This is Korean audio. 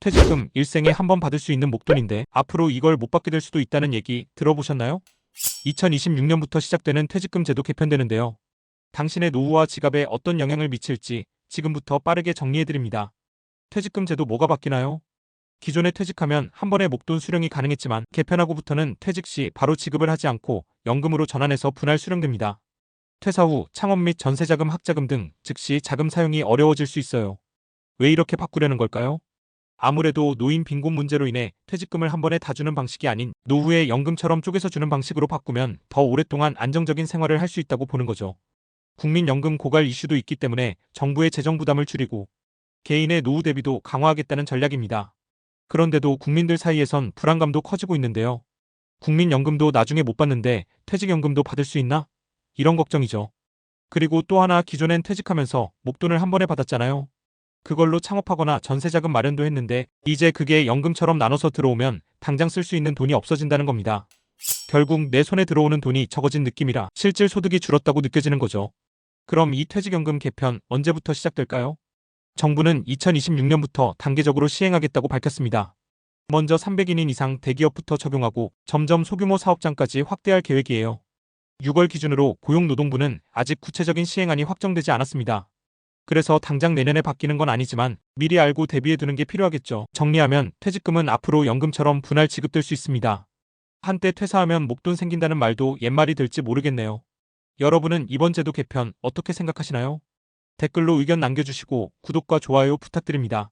퇴직금 일생에 한 번 받을 수 있는 목돈인데 앞으로 이걸 못 받게 될 수도 있다는 얘기 들어보셨나요? 2026년부터 시작되는 퇴직금 제도 개편되는데요. 당신의 노후와 지갑에 어떤 영향을 미칠지 지금부터 빠르게 정리해드립니다. 퇴직금 제도 뭐가 바뀌나요? 기존에 퇴직하면 한 번에 목돈 수령이 가능했지만 개편하고부터는 퇴직 시 바로 지급을 하지 않고 연금으로 전환해서 분할 수령됩니다. 퇴사 후 창업 및 전세자금, 학자금 등 즉시 자금 사용이 어려워질 수 있어요. 왜 이렇게 바꾸려는 걸까요? 아무래도 노인 빈곤 문제로 인해 퇴직금을 한 번에 다 주는 방식이 아닌 노후에 연금처럼 쪼개서 주는 방식으로 바꾸면 더 오랫동안 안정적인 생활을 할 수 있다고 보는 거죠. 국민연금 고갈 이슈도 있기 때문에 정부의 재정 부담을 줄이고 개인의 노후 대비도 강화하겠다는 전략입니다. 그런데도 국민들 사이에선 불안감도 커지고 있는데요. 국민연금도 나중에 못 받는데 퇴직연금도 받을 수 있나? 이런 걱정이죠. 그리고 또 하나 기존엔 퇴직하면서 목돈을 한 번에 받았잖아요. 그걸로 창업하거나 전세자금 마련도 했는데 이제 그게 연금처럼 나눠서 들어오면 당장 쓸 수 있는 돈이 없어진다는 겁니다. 결국 내 손에 들어오는 돈이 적어진 느낌이라 실질 소득이 줄었다고 느껴지는 거죠. 그럼 이 퇴직연금 개편 언제부터 시작될까요? 정부는 2026년부터 단계적으로 시행하겠다고 밝혔습니다. 먼저 300인인 이상 대기업부터 적용하고 점점 소규모 사업장까지 확대할 계획이에요. 6월 기준으로 고용노동부는 아직 구체적인 시행안이 확정되지 않았습니다. 그래서 당장 내년에 바뀌는 건 아니지만 미리 알고 대비해 두는 게 필요하겠죠. 정리하면 퇴직금은 앞으로 연금처럼 분할 지급될 수 있습니다. 한때 퇴사하면 목돈 생긴다는 말도 옛말이 될지 모르겠네요. 여러분은 이번 제도 개편 어떻게 생각하시나요? 댓글로 의견 남겨주시고 구독과 좋아요 부탁드립니다.